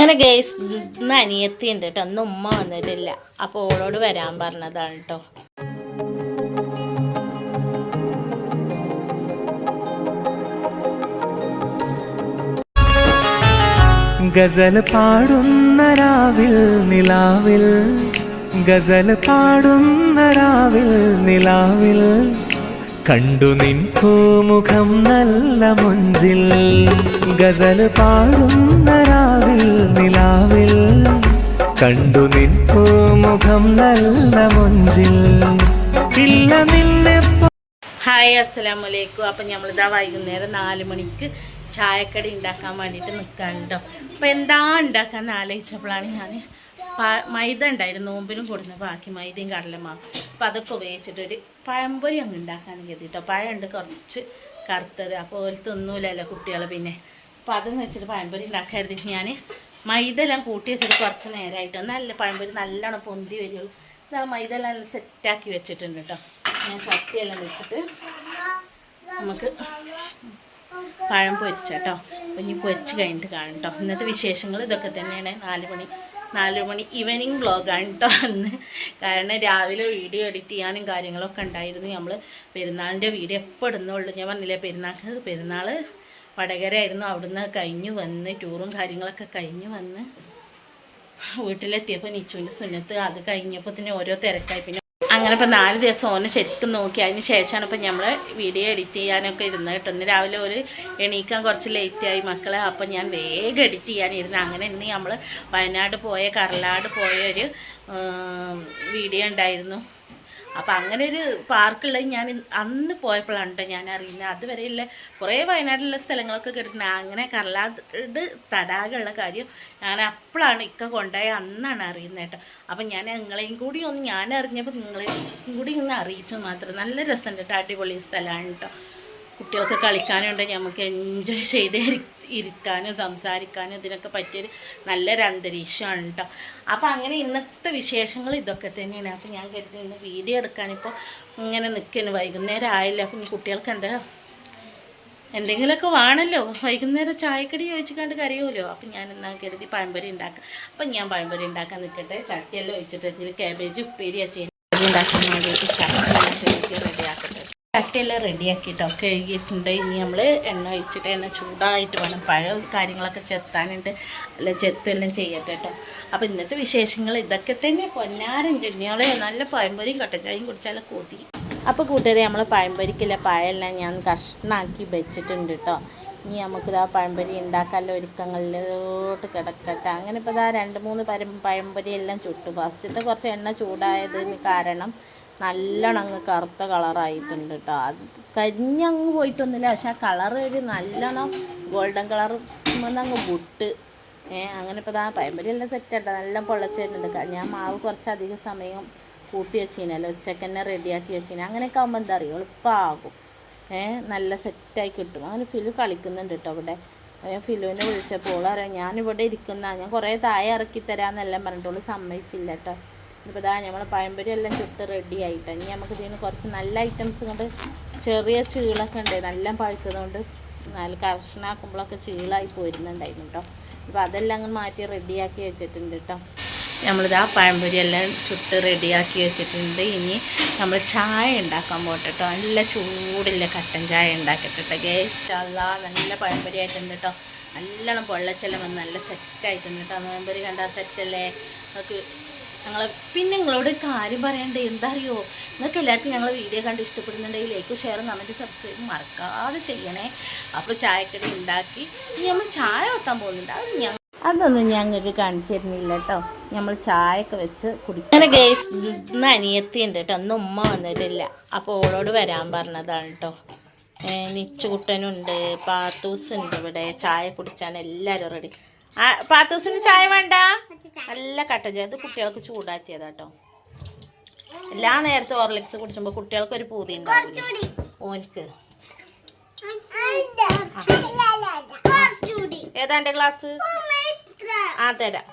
അങ്ങനെ ഗേസ് ഇന്ന് അനിയത്തി ഉണ്ട് കേട്ടോ. ഇന്ന് ഉമ്മ വന്നിട്ടില്ല. അപ്പോൾ ഓളോട് വരാൻ പറഞ്ഞതാണ് കേട്ടോ. ഗസൽ പാടുന്ന രാവിൽ നിലാവിൽ. ഗസൽ പാടുന്ന രാവിൽ നിലാവിൽ. കണ്ടു നിൻ പൂമുഖം നല്ല മുഞ്ചിൽ ഗസൽ പാടുന്ന രാവിൽ നിലാവിൽ. കണ്ടു നിൻ പൂമുഖം നല്ല മുഞ്ചിൽ ഇല്ല നിന്നെ ഹായ് അസ്സലാമു അലൈക്കും അപ്പം നമ്മളിതാ വൈകുന്നേരം നാല് മണിക്ക് ചായക്കടി ഉണ്ടാക്കാൻ വേണ്ടിയിട്ട് നിൽക്കാനുണ്ടോ അപ്പോൾ എന്താ ഉണ്ടാക്കാമെന്ന് ആലോചിച്ചപ്പോഴാണ് ഞാൻ മൈദ ഉണ്ടായിരുന്നു നോമ്പിനും കൊടുക്കുന്ന ബാക്കി മൈദയും കടലമാവും അപ്പം അതൊക്കെ ഉപയോഗിച്ചിട്ടൊരു പഴംപൊരി അങ്ങ് ഉണ്ടാക്കാൻ കരുതിട്ടോ. പഴമുണ്ട് കുറച്ച് കറുത്തത് അപ്പോൾ ഒരു തിന്നൂലല്ലോ കുട്ടികൾ പിന്നെ. അപ്പം അതും വെച്ചിട്ട് പഴംപൊരി ഉണ്ടാക്കരുത് ഞാൻ മൈദ എല്ലാം കൂട്ടി വെച്ചിട്ട് കുറച്ച് നേരമായിട്ട് നല്ല പഴംപൊരി നല്ലോണം പൊന്തി വരുള്ളൂ. ഇതാ മൈദ എല്ലാം നല്ല സെറ്റാക്കി വെച്ചിട്ടുണ്ട് കേട്ടോ ഞാൻ ചട്ടിയെല്ലാം വെച്ചിട്ട് നമുക്ക് പഴം പൊരിച്ചാട്ടോ. ഇനി പൊരിച്ച് കഴിഞ്ഞിട്ട് കാണും കേട്ടോ ഇന്നത്തെ വിശേഷങ്ങൾ ഇതൊക്കെ തന്നെയാണ്. നാല് മണി നാല് മണി ഈവനിങ് വ്ളോഗാണ് കേട്ടോ അന്ന്. കാരണം രാവിലെ വീഡിയോ എഡിറ്റ് ചെയ്യാനും കാര്യങ്ങളൊക്കെ ഉണ്ടായിരുന്നു. നമ്മൾ പെരുന്നാളിന്റെ വീഡിയോ എപ്പോൾ ഇടുന്നുള്ളൂ. ഞാൻ പറഞ്ഞില്ലേ പെരുന്നാൾക്ക് പെരുന്നാൾ വടകരയായിരുന്നു. അവിടുന്ന് കഴിഞ്ഞ് വന്ന് ടൂറും കാര്യങ്ങളൊക്കെ കഴിഞ്ഞ് വന്ന് വീട്ടിലെത്തിയപ്പോൾ നിച്ചുവിന്റെ സുന്നത്ത് അത് കഴിഞ്ഞപ്പോൾ തന്നെ ഓരോ തിരക്കായി. പിന്നെ അങ്ങനെ ഇപ്പം നാല് ദിവസം ഓനെ ശരിക്കും നോക്കി. അതിന് ശേഷമാണ് ഇപ്പം നമ്മൾ വീഡിയോ എഡിറ്റ് ചെയ്യാനൊക്കെ ഇരുന്നത് കേട്ടോ. ഇന്ന് രാവിലെ ഒരു എണീക്കാൻ കുറച്ച് ലേറ്റായി മക്കളെ അപ്പം ഞാൻ വേഗം എഡിറ്റ് ചെയ്യാനിരുന്നു. അങ്ങനെ ഇന്ന് നമ്മൾ വയനാട് പോയ കർലാട് പോയ ഒരു വീഡിയോ ഉണ്ടായിരുന്നു. അപ്പം അങ്ങനെ ഒരു പാർക്കുള്ളത് ഞാൻ അന്ന് പോയപ്പോഴാണ് കേട്ടോ ഞാൻ അറിയുന്നത് അതുവരെയുള്ള കുറേ വയനാട്ടിലുള്ള സ്ഥലങ്ങളൊക്കെ കേട്ടിട്ടുണ്ട്. അങ്ങനെ കർലാട് തടാകമുള്ള കാര്യം ഞാൻ അപ്പോഴാണ് ഇക്ക കൊണ്ടുപോയത് അന്നാണ് അറിയുന്നത് കേട്ടോ അപ്പം ഞാൻ നിങ്ങളെയും കൂടി ഒന്ന് ഞാൻ അറിഞ്ഞപ്പോൾ നിങ്ങളെയും കൂടി ഒന്ന് അറിയിച്ചു മാത്രം. നല്ല രസമുണ്ട് കേട്ടോ അടിപൊളി സ്ഥലമാണ് കേട്ടോ കുട്ടികൾക്ക് കളിക്കാനുണ്ട് നമുക്ക് എൻജോയ് ചെയ്ത് ഇരി- ഇരിക്കാനും സംസാരിക്കാനും ഇതിനൊക്കെ പറ്റിയൊരു നല്ലൊരു അന്തരീക്ഷമാണ് കേട്ടോ അപ്പോൾ അങ്ങനെ ഇന്നത്തെ വിശേഷങ്ങൾ ഇതൊക്കെ തന്നെയാണ്. അപ്പോൾ ഞാൻ കരുതി ഇന്ന് വീഡിയോ എടുക്കാനിപ്പോൾ ഇങ്ങനെ നിൽക്കുന്നു വൈകുന്നേരം ആയില്ല? അപ്പം കുട്ടികൾക്ക് എന്താ? എന്തെങ്കിലുമൊക്കെ വേണമല്ലോ വൈകുന്നേരം ചായക്കടി ചോദിച്ചിക്കാണ്ട് കറിയുമല്ലോ അപ്പം ഞാൻ എന്നാ കരുതി പഴംപൊരി ഉണ്ടാക്കാം. അപ്പം ഞാൻ പഴംപൊരി ഉണ്ടാക്കാൻ നിൽക്കട്ടെ ചട്ടിയെല്ലാം വെച്ചിട്ട് ഇതിൽ കാബേജ് ഉപ്പേരിയാണ് ചെയ്യുന്നത് ഉണ്ടാക്കാൻ വേണ്ടിയിട്ട് ചട്ടി റെഡിയാക്കട്ടെ ചട്ടിയെല്ലാം റെഡിയാക്കിയിട്ടോ? കഴുകിയിട്ടുണ്ട് ഇനി നമ്മൾ എണ്ണ ഒഴിച്ചിട്ട് എണ്ണ ചൂടായിട്ട് വേണം. പഴം കാര്യങ്ങളൊക്കെ ചെത്താനുണ്ട്. അല്ല ചെത്തെല്ലാം ചെയ്യട്ടെ കേട്ടോ അപ്പോൾ ഇന്നത്തെ വിശേഷങ്ങൾ ഇതൊക്കെ തന്നെ. പൊന്നാരൻ ചെണ്ണിയോളെ നല്ല പഴംപൊരിയും കട്ടച്ചായും കുടിച്ചാൽ കൊതി. അപ്പോൾ കൂട്ടുകാരെ നമ്മൾ പഴംപൊരിക്കില്ല? പഴമെല്ലാം ഞാൻ കഷ്ണാക്കി വെച്ചിട്ടുണ്ട് കേട്ടോ ഇനി നമുക്കിതാ പഴംപൊരി ഉണ്ടാക്കാനുള്ള ഒരുക്കങ്ങളിലോട്ട് കിടക്കട്ടെ. അങ്ങനെ ഇപ്പോൾ ഇതാ രണ്ട് മൂന്ന് പരം പഴംപൊരി എല്ലാം ചുട്ടു. ഫസ്റ്റത്തെ കുറച്ച് എണ്ണ ചൂടായതിന് കാരണം നല്ലോണം അങ്ങ് കറുത്ത കളറായിട്ടുണ്ട് കേട്ടോ അത് കരിഞ്ഞങ്ങ് പോയിട്ടൊന്നുമില്ല. പക്ഷെ ആ കളർ ഒരു നല്ലോണം ഗോൾഡൻ കളർ അങ്ങ് വിട്ട് ഏ അങ്ങനെ ഇപ്പോൾ ആ പയമ്പരിയെല്ലാം സെറ്റാട്ടോ നല്ല പൊള്ളച്ച് വരുന്നുണ്ട്. ഞാൻ മാവ് കുറച്ചധികം സമയം കൂട്ടി വെച്ചിനല്ലോ ഉച്ചയ്ക്ക് തന്നെ റെഡിയാക്കി വെച്ചിന്. അങ്ങനെയൊക്കെ ആകുമ്പോൾ എന്താ അറിയുമോ എളുപ്പമാകും ഏ നല്ല സെറ്റായി കിട്ടും. അങ്ങനെ ഫിലു കളിക്കുന്നുണ്ട് കേട്ടോ ഇവിടെ. ഞാൻ ഫിലുവിനെ വിളിച്ചപ്പോൾ അറിയാം ഞാനിവിടെ ഇരിക്കുന്ന. ഞാൻ കുറേ തായ ഇറക്കി തരാമെന്നെല്ലാം പറഞ്ഞിട്ടുള്ളൂ സമ്മതിച്ചില്ല കേട്ടോ ഇപ്പോൾ ഇതാ നമ്മൾ പഴംപൊരി എല്ലാം ചുട്ട് റെഡി ആയിട്ട്. ഇനി നമുക്ക് ഇതിന് കുറച്ച് നല്ല ഐറ്റംസ് കൊണ്ട് ചെറിയ ചീളൊക്കെ ഉണ്ട് നല്ല പഴുത്തതുകൊണ്ട് നല്ല കർഷനാക്കുമ്പോഴൊക്കെ ചീളായി പോരുന്നുണ്ടായിരുന്നു കേട്ടോ അപ്പോൾ അതെല്ലാം അങ്ങ് മാറ്റി റെഡിയാക്കി വെച്ചിട്ടുണ്ട് കേട്ടോ നമ്മളിതാ പഴംപൊരി എല്ലാം ചുട്ട് റെഡിയാക്കി വെച്ചിട്ടുണ്ട്. ഇനി നമ്മൾ ചായ ഉണ്ടാക്കാൻ പോട്ടെ കേട്ടോ നല്ല ചൂടില്ല കട്ടൻ ചായ ഉണ്ടാക്കിയിട്ടുണ്ട് ഗേസ് അല്ല നല്ല പഴംപൊരി ആയിട്ടുണ്ട് കേട്ടോ നല്ലോണം പൊള്ളച്ചെല്ലാം വന്ന് നല്ല സെറ്റായിട്ടുണ്ട് കേട്ടോ പഴംപൊരി കണ്ടാൽ സെറ്റല്ലേ നമുക്ക് ഞങ്ങൾ പിന്നെ നിങ്ങളോട് കാര്യം പറയണ്ടേ? എന്താ അറിയോ നിങ്ങൾക്ക് എല്ലാവർക്കും ഞങ്ങൾ വീഡിയോ കണ്ട് ഇഷ്ടപ്പെടുന്നുണ്ടെങ്കിൽ ലൈക്ക് ഷെയർ കമന്റ് സബ്സ്ക്രൈബ് മറക്കാതെ ചെയ്യണേ. അപ്പോൾ ചായക്കടി ഉണ്ടാക്കി. ഇനി നമ്മൾ ചായ വെക്കാൻ പോകുന്നുണ്ട്. അത് ഞങ്ങൾ അതൊന്നും ഞങ്ങൾക്ക് കാണിച്ചു തരുന്നില്ല കേട്ടോ നമ്മൾ ചായയൊക്കെ വെച്ച് കുടിക്കും അങ്ങനെ ഗേസ് ഇന്ന് അനിയത്തി ഉണ്ട് കേട്ടോ അന്ന് ഉമ്മ വന്നിട്ടില്ല. അപ്പോൾ ഓളോട് വരാൻ പറഞ്ഞതാണ് കേട്ടോ നിച്ചുകുട്ടനുണ്ട് പാത്തൂസ് ഉണ്ട് ഇവിടെ. ചായ കുടിച്ചാണ് എല്ലാവരും റെഡി പാത്തൂസിന് ചായ വേണ്ട? നല്ല കട്ടൻ ചായ. ഇത് കുട്ടികൾക്ക് ചൂടാക്കിയതാ കേട്ടോ. എല്ലാ നേരത്തെ ഓർലിക്സ് കുടിച്ചുമ്പോൾ കുട്ടികൾക്ക് ഒരു പൂതി ഓനിക്ക്. ഏതാ എന്റെ ക്ലാസ് ആ തരാം.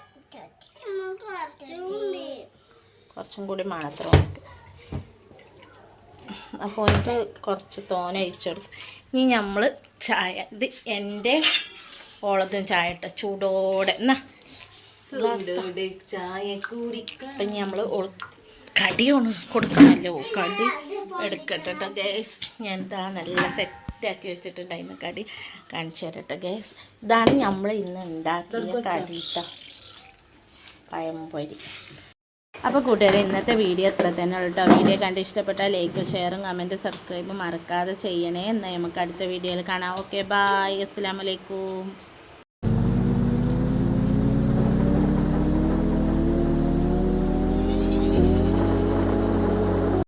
കുറച്ചും കൂടി മാത്രം ഓനിക്ക്. അപ്പോൾ എനിക്ക് കുറച്ച് തോനെ അയച്ചെടുത്തു ഇനി നമ്മൾ ചായ ഇത് എന്റെ ഓളത്തും ചായ ഇട്ട ചൂടോടെ എന്നാ അപ്പം നമ്മൾ കടിയാണ് കൊടുക്കണമല്ലോ കടി എടുക്കട്ടെ കേട്ടോ ഗ്യാസ് ഞാൻ എന്താ നല്ല സെറ്റാക്കി വെച്ചിട്ടുണ്ടായിരുന്നു കടി. കാണിച്ചു തരട്ടെ ഗ്യാസ് ഇതാണ് നമ്മൾ ഇന്ന് ഉണ്ടാക്കിയ കടി. പഴംപൊരി. അപ്പോൾ കൂട്ടുകാരെ ഇന്നത്തെ വീഡിയോ അത്ര തന്നെ ഉള്ളൂ കേട്ടോ വീഡിയോ കണ്ട് ഇഷ്ടപ്പെട്ടാൽ ലൈക്ക് ഷെയറും കമന്റ് സബ്സ്ക്രൈബും മറക്കാതെ ചെയ്യണേ. എന്നാൽ നമുക്ക് അടുത്ത വീഡിയോയിൽ കാണാം. ഓക്കെ ബായ് അസ്സാം വലൈക്കും